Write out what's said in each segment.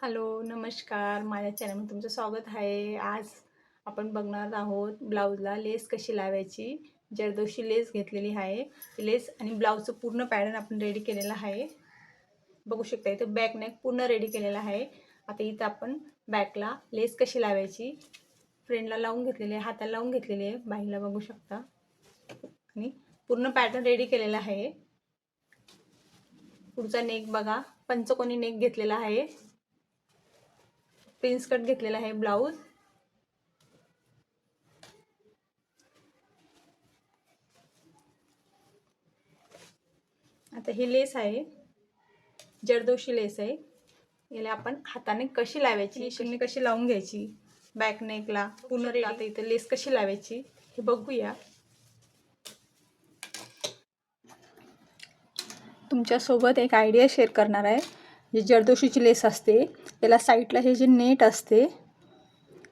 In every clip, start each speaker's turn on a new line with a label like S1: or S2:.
S1: Hello नमस्कार. माझ्या चॅनलमध्ये तुमचं स्वागत आहे. आज आपण बघणार आहोत ब्लाऊजला लेस कशी लावायची. जरदोशी लेस घेतलेली आहे. लेस आणि ब्लाऊजचं पूर्ण पॅटर्न आपण रेडी केलेलं आहे. बघू शकता इथं बॅकनेक पूर्ण रेडी केलेला आहे. आता इथं आपण बॅकला लेस कशी लावायची. फ्रेंडला लावून घेतलेली आहे. हाताला लावून घेतलेली आहे. बाईला बघू शकता. आणि पूर्ण पॅटर्न रेडी केलेला आहे. पुढचा नेक बघा. पंचकोनी नेक घेतलेला आहे. प्रिन्स कट घेतलेला आहे ब्लाऊज. आता ही लेस आहे. जरदोशी लेस आहे. याला आपण हाताने कशी लावायची शिंगणी कशी लावून घ्यायची बॅक नेकला रेडी आता इथे लेस कशी लावायची हे बघूया. तुमच्यासोबत एक आयडिया शेअर करणार आहे. जे जरदोशीची लेस असते त्याला साईडला हे जे नेट असते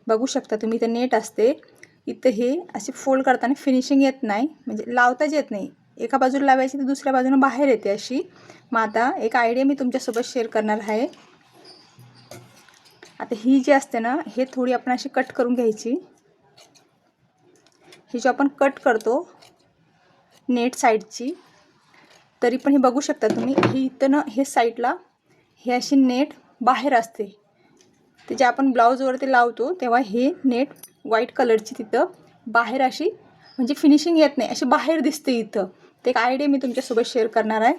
S1: बघू शकता तुम्ही इथं नेट असते. इथं हे असे फोल्ड करताना फिनिशिंग येत नाही म्हणजे लावताच येत नाही. एका बाजूला लावायची तर दुसऱ्या बाजूनं बाहेर येते अशी. मग आता एक आयडिया मी तुमच्यासोबत शेअर करणार आहे. आता ही जी असते ना हे थोडी आपण अशी कट करून घ्यायची. ही जी आपण कट करतो नेट साईडची तरी पण हे बघू शकता तुम्ही हे इथं ना हे साईडला हे अशी नेट बाहेर असते. ते जे आपण ब्लाऊजवरती लावतो तेव्हा हे नेट व्हाईट कलरची तिथं बाहेर अशी म्हणजे फिनिशिंग येत नाही अशी बाहेर दिसते इथं. ते एक आयडिया मी तुमच्यासोबत शेअर करणार आहे.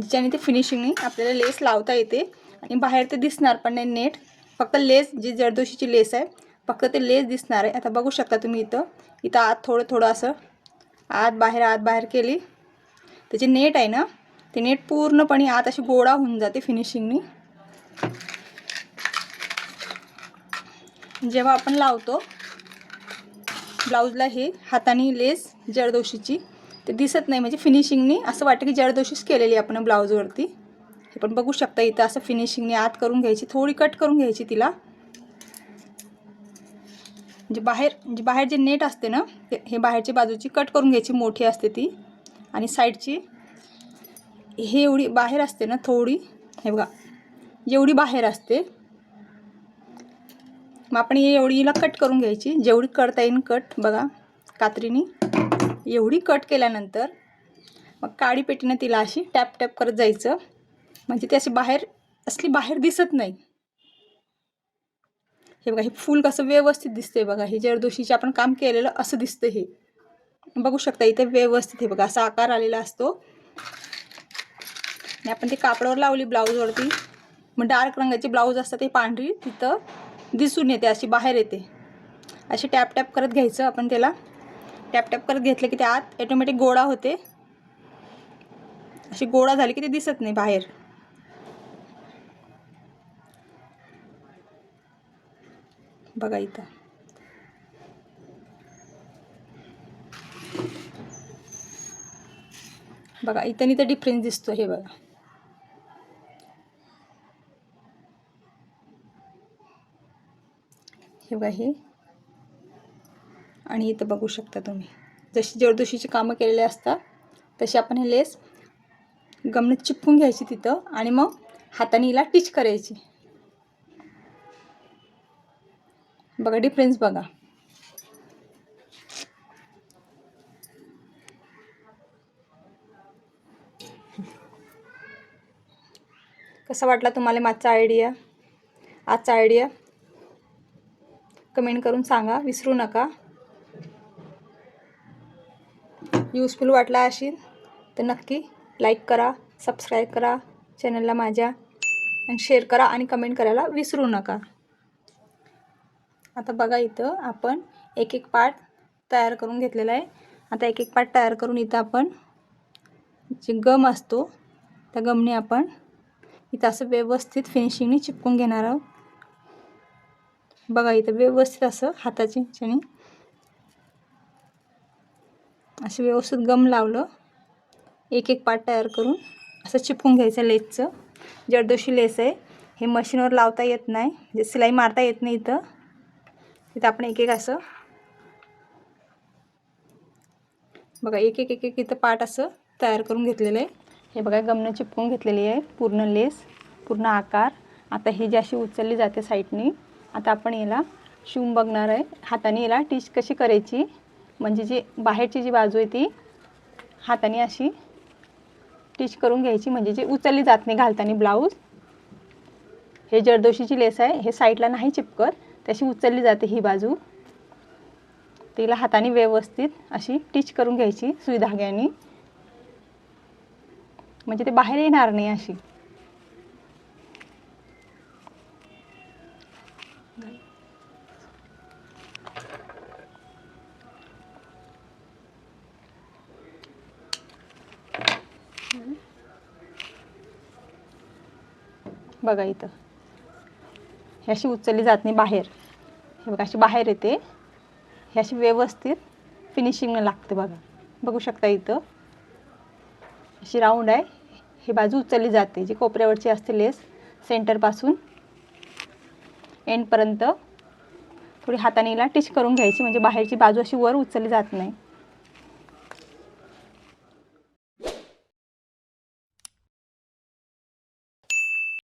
S1: ज्याने ते फिनिशिंगने आपल्याला लेस लावता येते आणि बाहेर ते दिसणार पण नाही नेट. फक्त लेस जी जरदोशीची लेस आहे फक्त ते लेस दिसणार आहे. आता बघू शकता तुम्ही इथं. इथं आत थोडं थोडं असं आत बाहेर आत बाहेर केली. त्याची नेट आहे ना ते नेट पूर्णपणे आत अशी गोळा होऊन जाते फिनिशिंगनी जेव्हा आपण लावतो ब्लाऊजला हे हाताने लेस जरदोशीची ते दिसत नाही. म्हणजे फिनिशिंगनी असं वाटतं की जरदोशीच केलेली आपण ब्लाऊजवरती. हे पण बघू शकता इथं असं फिनिशिंगने आत करून घ्यायची थोडी कट करून घ्यायची तिला. म्हणजे बाहेर म्हणजे बाहेर जे नेट असते ना हे बाहेरची बाजूची कट करून घ्यायची मोठी असते ती. आणि साईडची हे एवढी बाहेर असते ना थोडी हे बघा जेवढी बाहेर असते. मग आपण हे एवढी हिला कट करून घ्यायची. जेवढी करता येईल कट बघा कात्रीने एवढी कट केल्यानंतर मग काळी पेटीनं तिला अशी टॅप टॅप करत जायचं. म्हणजे ती अशी बाहेर असली बाहेर दिसत नाही. हे बघा हे फूल कसं व्यवस्थित दिसतंय बघा. हे जरदोशीचे आपण काम केलेलं असं दिसतं हे. बघू शकता इथे व्यवस्थित हे बघा असा आकार आलेला असतो. आणि आपण ते कापडावर लावली ब्लाऊजवरती मग डार्क रंगाची ब्लाऊज असतात ते पांढरी तिथं दिसून येते अशी बाहेर येते. अशी टॅप टॅप करत घ्यायचं आपण त्याला. टॅप टॅप करत घेतलं की ते आत ऑटोमॅटिक गोळा होते. अशी गोळा झाली की ते दिसत नाही बाहेर. बघा इथं. बघा इथं इथं डिफरन्स दिसतो हे बघा. हे बघा हे. आणि इथं बघू शकता तुम्ही. जशी जरदोशीची कामं केलेली असतात तशी आपण हे लेस गमनं चिपकून घ्यायची तिथं आणि मग हाताने हिला टिच करायची. बघा डिफरन्स बघा. कसा वाटला तुम्हाला माझा आयडिया आजचा आयडिया कमेंट करून सांगा विसरू नका. यूजफुल वाटला असेल तर नक्की लाईक करा सबस्क्राईब करा चॅनलला माझ्या आणि शेअर करा आणि कमेंट करायला विसरू नका. आता बघा इथं आपण एक एक पार्ट तयार करून घेतलेला आहे. आता एक एक पार्ट तयार करून इथं आपण जे गम असतो त्या गमने आपण इथं असं व्यवस्थित फिनिशिंगने चिपकून घेणार आहोत. बघा इथं व्यवस्थित असं हाताची ह्याच्याने असं व्यवस्थित गम लावलं. एक एक पार्ट तयार करून असं चिपकून घ्यायचं लेसचं. जरदोशी लेस आहे. हे मशीनवर लावता येत नाही. म्हणजे सिलाई मारता येत नाही इथं. इथं आपण एक एक असं. बघा एक एक एक एक इथं पार्ट असं तयार करून घेतलेलं आहे. हे बघा गमनं चिपकून घेतलेली आहे. पूर्ण लेस पूर्ण आकार. आता ही जी अशी उचलली जाते साईडनी आता आपण याला शिवून बघणार आहे. हाताने याला टीच कशी करायची? म्हणजे जी बाहेरची जी बाजू आहे ती हाताने अशी टिच करून घ्यायची. म्हणजे जी उचलली जात नाही घालताना ब्लाऊज. हे जरदोशीची लेस आहे. हे साईडला नाही चिपकत. तशी उचलली जाते ही बाजू. तिला हाताने व्यवस्थित अशी टिच करून घ्यायची सुई धाग्याने. म्हणजे ते बाहेर येणार नाही अशी. बघा इथं. ह्याशी अशी उचलली जात नाही बाहेर. हे बघा अशी बाहेर येते. हे अशी व्यवस्थित फिनिशिंग लागते बघा. बघू शकता इथं. अशी राऊंड आहे. ही बाजू उचलली जाते. जी कोपऱ्यावरची असते लेस सेंटरपासून एंडपर्यंत थोडी हाताने हिला टिच करून घ्यायची. म्हणजे बाहेरची बाजू अशी वर उचलली जात नाही.